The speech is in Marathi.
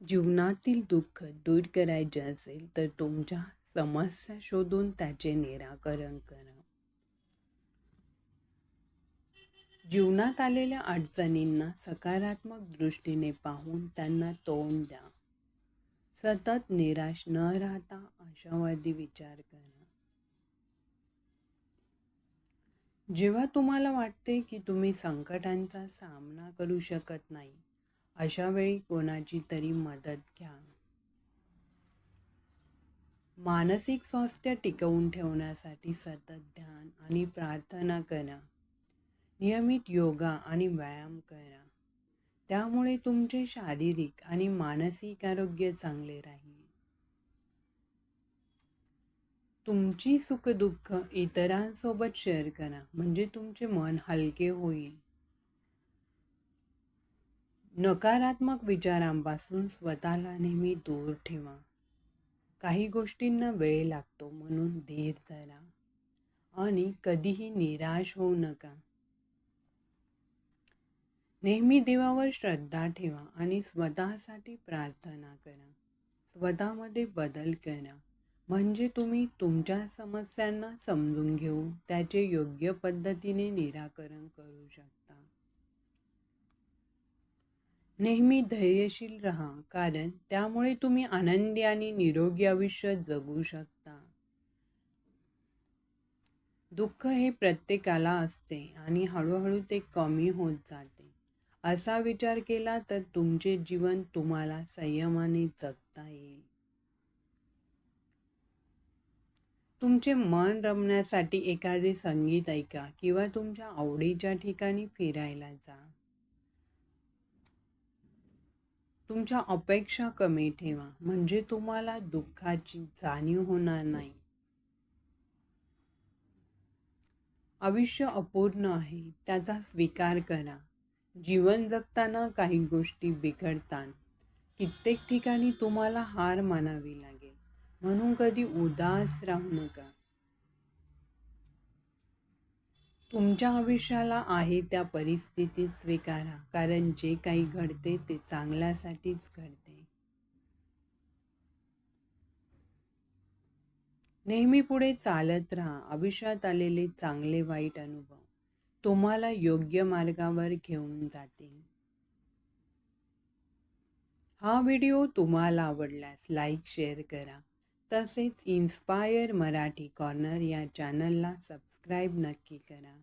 जीवनातील दुःख दूर करायचे असेल तर तुमच्या समस्या शोधून त्याचे निराकरण करा. जीवनात आलेल्या अडचणींना सकारात्मक दृष्टीने पाहून त्यांना तोंड द्या. सतत निराश न राहता आशावादी विचार करा. जेव्हा तुम्हाला वाटते की तुम्ही संकटांचा सामना करू शकत नाही अशा वेळी कोणाची तरी मदत घ्या. मानसिक स्वास्थ्य टिकवून ठेवण्यासाठी सतत ध्यान आणि प्रार्थना करा. नियमित योगा आणि व्यायाम करा. त्यामुळे तुमचे शारीरिक आणि मानसिक आरोग्य चांगले राहील. तुमची सुखदुःख इतरांसोबत शेअर करा म्हणजे तुमचे मन हलके होईल. नकारात्मक विचारांपासून स्वतःला नेहमी दूर ठेवा. काही गोष्टींना वेळ लागतो म्हणून धीर धरा आणि कधीही निराश होऊ नका. नेहमी देवावर श्रद्धा ठेवा आणि स्वतःसाठी प्रार्थना करा. स्वतःमध्ये बदल करा. म्हणजे तुम्ही तुमच्या समस्यांना समजून घेऊन त्याचे योग्य पद्धतीने निराकरण करू शकता. नेहमी धैर्यशील राहा कारण त्यामुळे तुम्ही आनंदी आणि निरोगी आयुष्य जगू शकता. दुःख हे प्रत्येकाला असते आणि हळूहळू ते कमी होत जाते. असा विचार केला तर तुमचे जीवन तुम्हाला संयमाने जगता येईल. तुमचे मन रमण्यासाठी एखादे संगीत ऐका किंवा तुमच्या आवडीच्या ठिकाणी फिरायला जा. तुमच्या अपेक्षा कमी ठेवा. म्हणजे तुम्हाला दुःखाची जाणीव होणार नाही. आयुष्य अपूर्ण आहे. त्याचा स्वीकार करा. जीवन जगताना काही गोष्टी बिघडतात. कित्येक ठिकाणी तुम्हाला हार मानावी लागेल. म्हणून कधी उदास राहू नका. तुमच्या आयुष्याला आहे त्या परिस्थितीत स्वीकारा. कारण जे काही घडते ते चांगल्यासाठीच घडते. नेहमी पुढे चालत राहा. आयुष्यात आलेले चांगले वाईट अनुभव तुम्हाला योग्य मार्गावर घेऊन जातील. हा व्हिडिओ तुम्हाला आवडल्यास लाईक शेअर करा. तसेच इन्स्पायर मराठी कॉर्नर या चॅनलला सबस्क्राईब नक्की करा.